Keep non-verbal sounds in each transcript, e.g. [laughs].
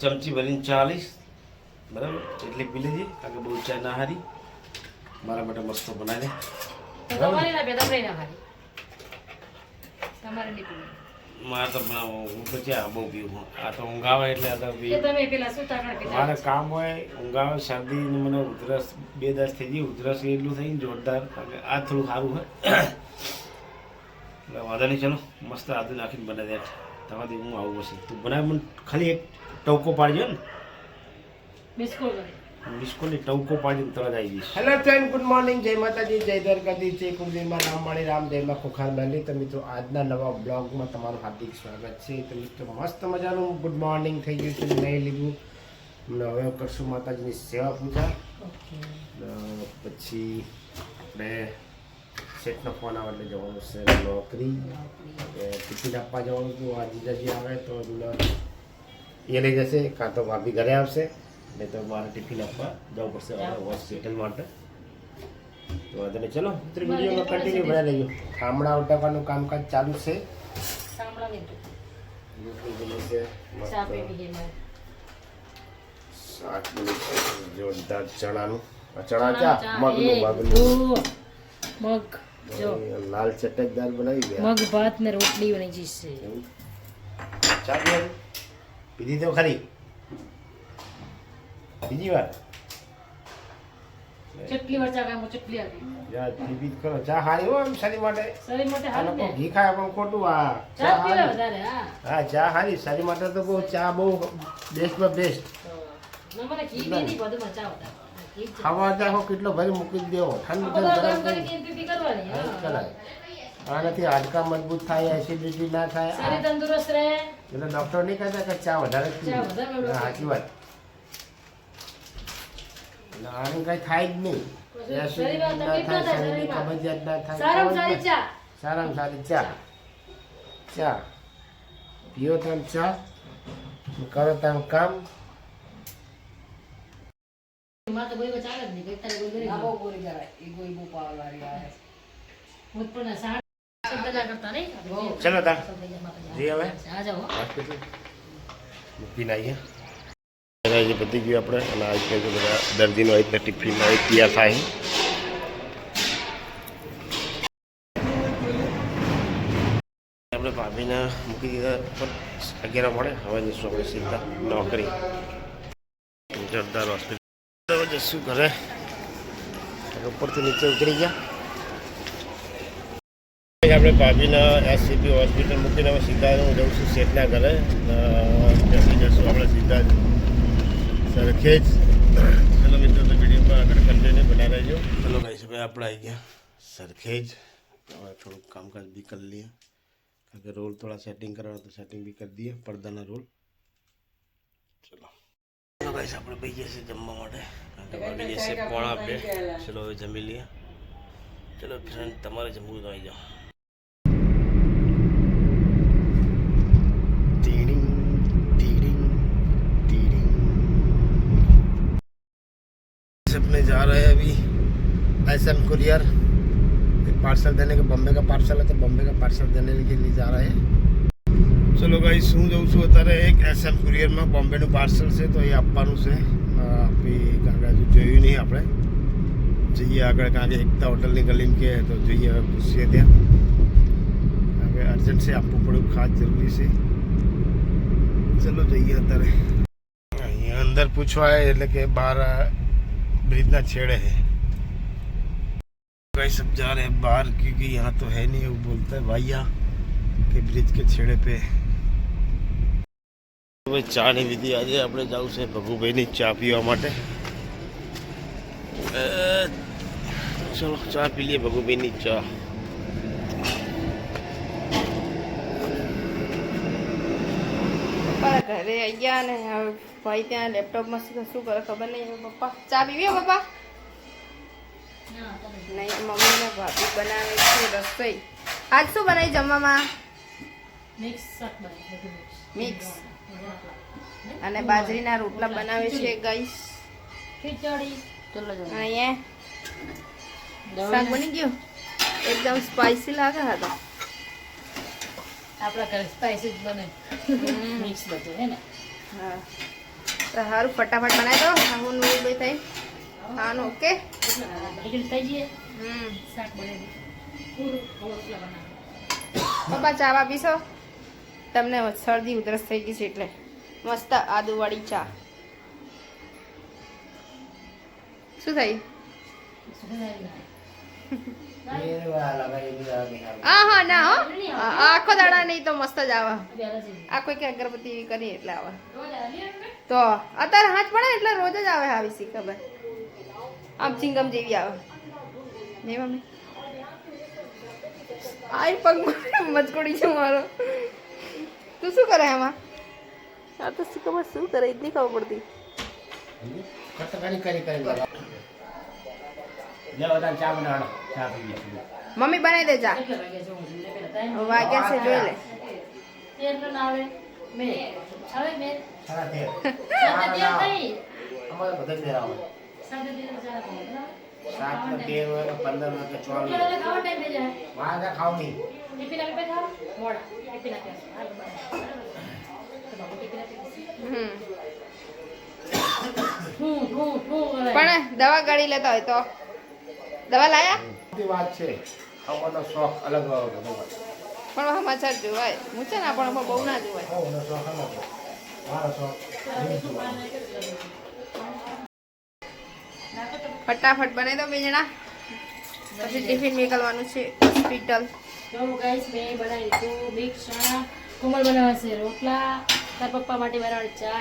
ચમચી ભરીને ચાલીસ બરાબર? એટલી પી લેજે કારણ કે બહુ ચા ના હારી. મારા માટે મસ્ત બનાવી મારે તો હું તો ચા બહુ પીવું. આ તો ઊંઘ આવે એટલે આ તો મારે કામ હોય ઊંઘ આવે શરદી મને ઉધરસ બે દસ થઈ ગઈ ઉધરસ એટલું થઈને જોરદાર. આ થોડું સારું હોય. એટલે વાંધો નહીં ચલો. મસ્ત આદુ નાખીને બનાવી દે. તમારી હું આવું પછી. તું બનાવ મને ખાલી એક ટવકો પાડજો ને. બિસ્કુટની ટવકો પાડીને તરત આવી જઈશ. હેલો ફ્રેન્ડ ગુડ મોર્નિંગ જય માતાજી જય દ્વારકાધીશ જય કુંભીમાં રામ મળી રામ જયમાં ખોખાર મળી તો મિત્રો આજના નવા બ્લોગમાં તમારું હાર્દિક સ્વાગત છે. તો મિત્રો મસ્ત મજાનું ગુડ મોર્નિંગ થઈ ગયું છે. નહીં લીધું. અમને હવે કરશું માતાજીની સેવા પૂજા. પછી આપણે શેઠનો ફોન આવે એટલે જવાનું છે નોકરી. ટિફિન આપવા જવાનું હતું. આ જીજાજી આવે તો એમને એ લઈ જશે કાં તો ભાભી ઘરે આવશે નહીં તો મારે ટિફિન આપવા જવું પડશે હોસ્પિટલ માટે તો વાંધો નહીં ચલો મિત્ર વિડીયોમાં કન્ટિન્યુ બનાવી લઈએ ખામણા ઉટાવવાનું કામકાજ ચાલુ છે સાંભળો નહીં તું. રોટલી બની છે ચા મસ્ત પીવી છે મારે. શાક બની છે જોરદાર ચણાનું આ ચણા ચણા ચા ચા, મગનું એ, મગનું ઓ, મગ જો એ લાલ ચટકદાર બનાવી ગયા મગ ભાત ને રોટલી બની ચીજ છે એવું ચા પીવાની પીધી તો ખરી બીજી વાર ચટલી વાર ચા ખાય, હું ચટલી આપી જા પીવી જ કરો ચા હારી હો એમ શરીર માટે શરીર માટે આ હારું લોકો ને ઘી ખાય પણ ખોટું આ ચા ચા પીવે હારી વધારે હા હા ચા હારી શરીર માટે તો બહુ ચા બહુ બેસ્ટમાં બેસ્ટ તો ના મને ઘી બી નહીં બધું ચા વધારે ઘી જ. ખાવા જાઓ કેટલો ભરી મૂકી જ દેવો ઠંડુ આ ઠંડુ બધા ગરમ કામ કરી કરી પી પી કરવાની હા, હા. કરાય આનાથી હાડકા મજબૂત થાય એસિડિટી ના થાય શરીર આ- તંદુરસ્ત રહે એટલે ડોક્ટર નહીં કહેતા કે ચા વધારે સાચી વાત. એટલે આને કઈ થાય જ નહીં. કબજિયાત ના થાય સારામાં સારી ચા. ચા. પીઓ તમે ચા. કરો તમે કામ. એમાં તો કોઈ કોઈ જ નહીં. તારે કોઈ ગરીબ ના નહીં. બહુ પૂરી કરાય એ કોઈ બહુ પાવરવાળી આવે. હું પણ સાડા શબ્દ ના કરતા નહીં આપણે બે ચલો તા શબ્દ અહીંયા માતાજી. જી હવે આ જાઓ હો. હોસ્પિટલ મૂકીને આવીએ જે પતી ગયું આપણે અને આ રીતે જો બધા દર્દીનો આ રીતના ટિફિનમાં એક તૈયાર થાય આપણે ભાભીને મૂકી દીધા પર અગિયાર મળે હવે જઈશું આપણે સીધા નોકરી જોરદાર હોસ્પિટલ હવે જઈશું ઘરે ઉપરથી નીચે ઉતરી ગયા આપણે ભાભીના એસસીપી હોસ્પિટલ મૂકીને હવે સીધા હું જઉં છું શેઠના ઘરે બેસી જશું આપણે સીધા જ. સરખેજ ચલો મિત્રો તો વિડીયોમાં આગળ કન્ટિન્યુ બના રહેજો. ચલો ગાઈસ ભાઈ આપણે આવી ગયા. સરખેજ હવે થોડુંક કામકાજ બી કરી લઈએ. કારણ કે રોલ થોડા સેટિંગ કરવાના તો સેટિંગ બી કરી દઈએ પડદાના રોલ. ચલો. ચલો ગાઈસ આપણે ભાઈ જશે જમવા માટે. કારણ કે વાગી જશે પોણા બે. ચલો હવે જમી લઈએ. ચલો ફ્રેન્ડ તમારે જમવું તો આવી જાઓ. एस एम कुरियर एक पार्सल देने के, बम्बे का पार्सल है तो बम्बे का पार्सल देने के लिए जा रहे हैं। चलो भाई शू जो शू अतर एक एस एम कुरियर में बॉम्बे न पार्सल से तो ये आप से आप जो नहीं अपने। जइए आगे कहाँ एकता होटल ने गली के तो जइए पूछिए त्या अर्जेंट से आपको पड़ो खास ज़रूरी से। चलो जइए अतर हाँ, अंदर पूछवा है लेके बारह ब्रिज ना छेड़े है। कई सब जा रहे हैं बाहर क्योंकि यहाँ तो है नहीं वो बोलता है भैया કે બ્રિજ કે છેડે પે હવે ચા ની વિધિ આજે આપણે જવું છે ભગુભાઈની ચા પીવા માટે અ, ચલો ચા પી લઈએ ભગુભાઈની ચા પપ્પા ઘરે આવી ગયા ને હવે ભાઈ ત્યાં લેપટોપમાં શું શું કરે ખબર નહીં હવે પપ્પા ચા પીવી હો પપ્પા નહીં મમ્મી ને ભાભી બનાવે છે રસોઈ. આજ શું બનાવી જમવામાં? Mix mix. અને બાજરીના રોટલા બનાવે છે ગઈસ. ખીચડી. અહીંયા શાક બની ગયું? એકદમ સ્પાઇસી લાગે હતા આપણા ઘરે સ્પાઇસી જ બને. મિક્સ બધું હે ને? હા. તો સારું ફટાફટ બનાવી દો. હું નવું ભાઈ થઈ. ખાવાનું, ઓકે? થઈ પપ્પા, ચા આપીશો તમને શરદી ઉધરસ થઈ ગઈ છે એટલે. મસ્ત આદુવાળી ચા. શું થયું હા હા, ના, હો. આખો દાડા નહીં તો મસ્ત જ આવે. આ કોઈ કે અગરબત્તી કરી એટલે આવે. તો, અત્યારે હાથ પડે એટલે રોજ જ આવે આવી સી ખબર? આમ ચિંગમ જેવી આવે. ને મમ્મી. આઈ પગ મચકોડી છે મારો. તું શું કરે આમાં? આ તો શું ખબર શું કરે એટલી ખબર પડતી. કટ કરી કરી કરી લે બધા ચા. બનાવવાનો ચા પી લઈશું. મમ્મી બનાવી દે ચા કેટલા વાગ્યા જવું એટલે પેલા time વાગ્યા છે જોઈ લે [laughs] તેલ ના तेरह મેં पंद्रह ટિફિન આપી ખાવ મોડા ટિફિન આપી હાલ બરાબર તો બાબુ ટિફિન આપી હમ હું હું હું કરે પણ દવા ગળી લેતા હોય તો દવા લાયા વાત છે ખાવાનો શોખ અલગ. પણ સમાચાર જોવાય હું છે ને પણ બહુ ના જોવાય. મારો શોખ. ફટાફટ બનાવી દો બે જણા. પછી ટિફિન નીકળવાનું છે હોસ્પિટલ. ગાઈસ મેં બનાવી દીધું મિક્સ ચણા કોમલ બનાવે છે રોટલા. તાર પપ્પા માટે બનાવવાની ચા.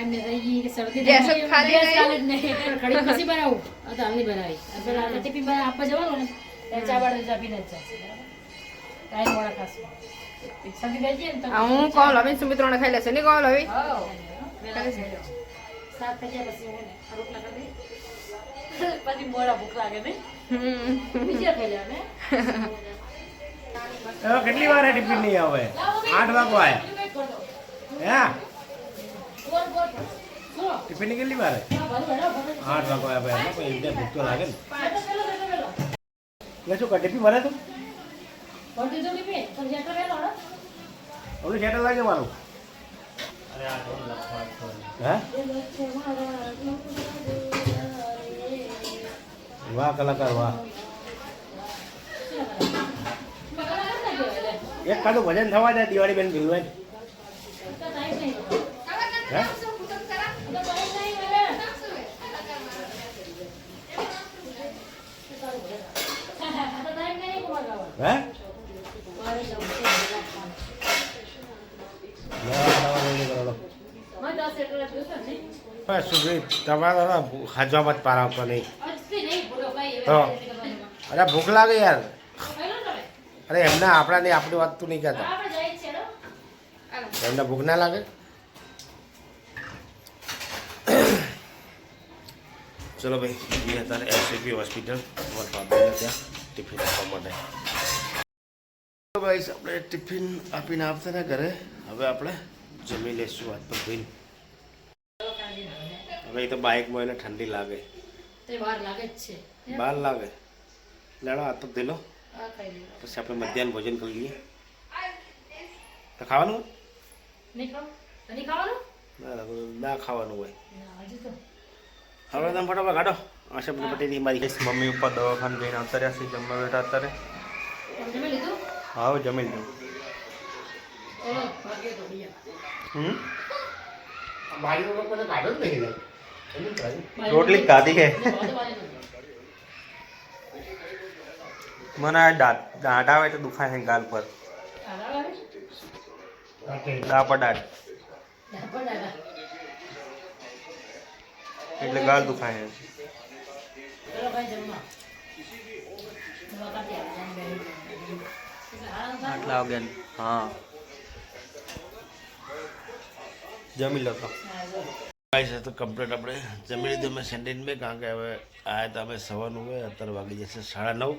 ખાલી જ નહીં. પછી બનાવું. બનાવી. ટિફિન આપવા જવાનું ને. ત્યારે ચા બાળે ચા પીને જ જશે બરાબર? મોડા ખાશું શરદી થઈ જાય ને તો આ હું કહું લવીન સુમિત્રોને ખાઈ લેશે. નહીં કહું લવી હાવ. વેલા ખાઈ લો. શાક થઈ જાય પછી રોટલા કરી. પછી મોડા ભૂખ લાગે ને. કેટલી વાર ટિફિન નહીં આવે આઠ વાગો આયા. ટિફિનની કેટલી વાર. આઠ વાગો ભાઈ. કોઈ એમને ભૂખ તો લાગે ને. શું ટિફિન ભરે તું? ભરતી તો ટીપી, પણ જેટલો વહેલો હો. ઓલું સેટલ લાગે મારું. હે વાહ કલાકાર વાહ. એક કાઢું ભજન થવા જાય દિવાળી બેન ભીલવાય તમારા હાજવામાં જ પાર આવતો નહીં, બોલો કાંઈ તો. એવી રીતે કરવાનું. અરે ભૂખ લાગે યાર. અરે એમના આપણા નહીં આપણી વાત તું નહીં કહેતા. એમને ભૂખ ના લાગે? ચલો ભાઈ જઈએ અત્યારે એસસીપી હોસ્પિટલ ત્યાં ટિફિન આપવા માટે. તો ભાઈ આપણે ટિફિન આપીને આપતા ને ઘરે. હવે આપણે જમી લઈશું વાત પર ભાઈ હવે એ તો બાઇકમાં એને ઠંડી લાગે. તો વાર લાગે જ છે. બાર લાગે. લેડો આ તો ધીલો આ પછી આપણે મધ્યાહન ભોજન કરી લઈએ. તો ખાવાનું? નહીં ખાવ? તો નહીં ખાવાનું? ના ના ખાવાનું હોય. ના, હજુ તો. હવે તમે ફટાફટ કાઢો. આશા બધી પટેલી મારી મમ્મી ઉપર દવાખાને જઈને આવતા રહ્યા છે જમવા બેઠા અત્યારે. તમે જમી લીધું. હમ? કાઢો જ નહીં. રોટલી ખાધી હે ને ભાવ તો વાલે નથી. મને આ દાંત દાંત આવે તો દુખાય છે ગાલ પર આરામ આવે? દા પર દાંત ડાભા ડાભા. એટલે ગાલ દુખાય છે ચલો ભાઈ જમવા દવા કાઢી આપો, જાને બેહી. એટલે આરામ થાય. આટલા વાગ્યા હા જમી લો તો જો. ગાઈસ તો કમ્પ્લેટ આપણે. જમી લીધું અમે સેન્ટીન બે કારણ કે હવે આયા તો અમે સવારનું હોય અત્યારે વાગી જશે સાડા નવ.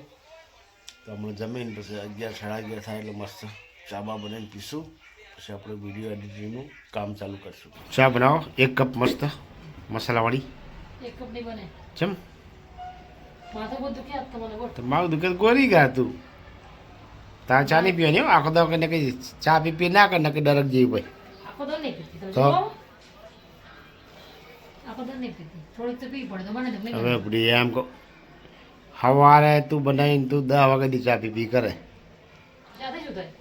તો હમણાં જમીન પછી અગિયાર સાડા અગિયાર થાય એટલે મસ્ત ચા બા બનાવીને પીશું. પછી આપણે વીડિયો એડિટિંગનું કામ ચાલુ કરશું. ચા બનાવો એક કપ મસ્ત મસાલાવાળી. એક કપ નહીં બને. ચમ? દુખે મારું દુકાન ગોરી ગયા તું? તાર ચા નહીં પીવાની આખો દો કે કઈ ચા પી પી ના કર કે ડરક જેવી ભાઈ આખો તો નહીં તો? હવે પ્રિય એમ કહો સવારે તું બનાવીને તું દસ વાગ્યાથી ચા પી પી કરે જાતે શું થાય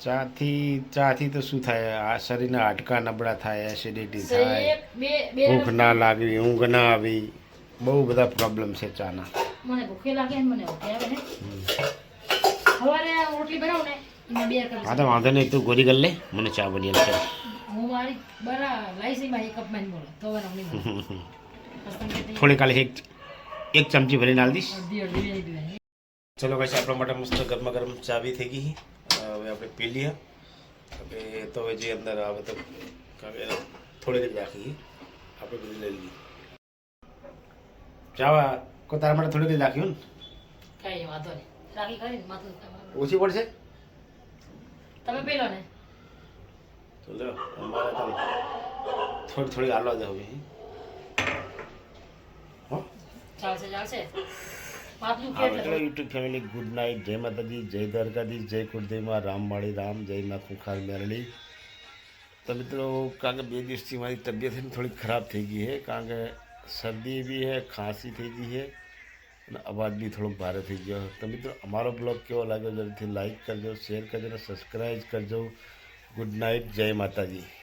ચાથી ચાથી તો શું થાય આ શરીરના હાડકા નબળા થાય એસિડિટી થાય એક બે બે ભૂખ ના લાગવી ઊંઘ ના આવી બહુ બધા પ્રોબ્લેમ છે ચાના મને ભૂખે લાગે ને મને ભૂખે આવે ને સવારે આ રોટલી બનાવું ને એમાં બે કપ હા તો વાંધો નહીં તું ગોરી કરી લે મને ચા બની છે હું મારી બરા લાઈસીમાં એક કપમાં જ બોલો તો બનાવું નહીં બોલું. બસ તમે કહેતી થોડી કાલે એક એક ચમચી ભરીને આલી દઈશ. અડધી અડધી બે પીવાની. ચલો કઈ આપણા માટે મસ્ત ગરમા ગરમ ચા બી થઈ ગઈ. હવે આપણે પી લઈએ. હવે તો હવે જે અંદર આવે તો કારણ કે થોડી જ રાખી. આપણે બધું લઈ લઈએ. ચા કો તારા માટે થોડી કંઈ રાખ્યું ને? કાંઈ વાંધો નહીં. રાખી કરીને માથું તમારું. ઓછી પડશે? તમે પેલો ને. તો લો અમારે તો થોડી થોડી હાલવા દે હવે. ચાલશે ચાલશે. યુટ્યુબ ફેમિલી ગુડ નાઇટ જય માતાજી જય દ્વારકાધીશ જય કુળદેવમાં રામ માળી રામ જય મા ખુખાર મેરળી તો મિત્રો કારણ કે બે દિવસથી મારી તબિયત થોડી ખરાબ થઈ ગઈ છે કારણ કે શરદી બી હે ખાંસી થઈ ગઈ છે. અવાજ બી થોડોક ભારે થઈ ગયો. તો મિત્રો, અમારો બ્લોગ કેવો લાગ્યો, જરૂરથી લાઈક કરજો શેર કરજો અને સબસ્ક્રાઈબ કરજો. ગુડ નાઇટ જય માતાજી.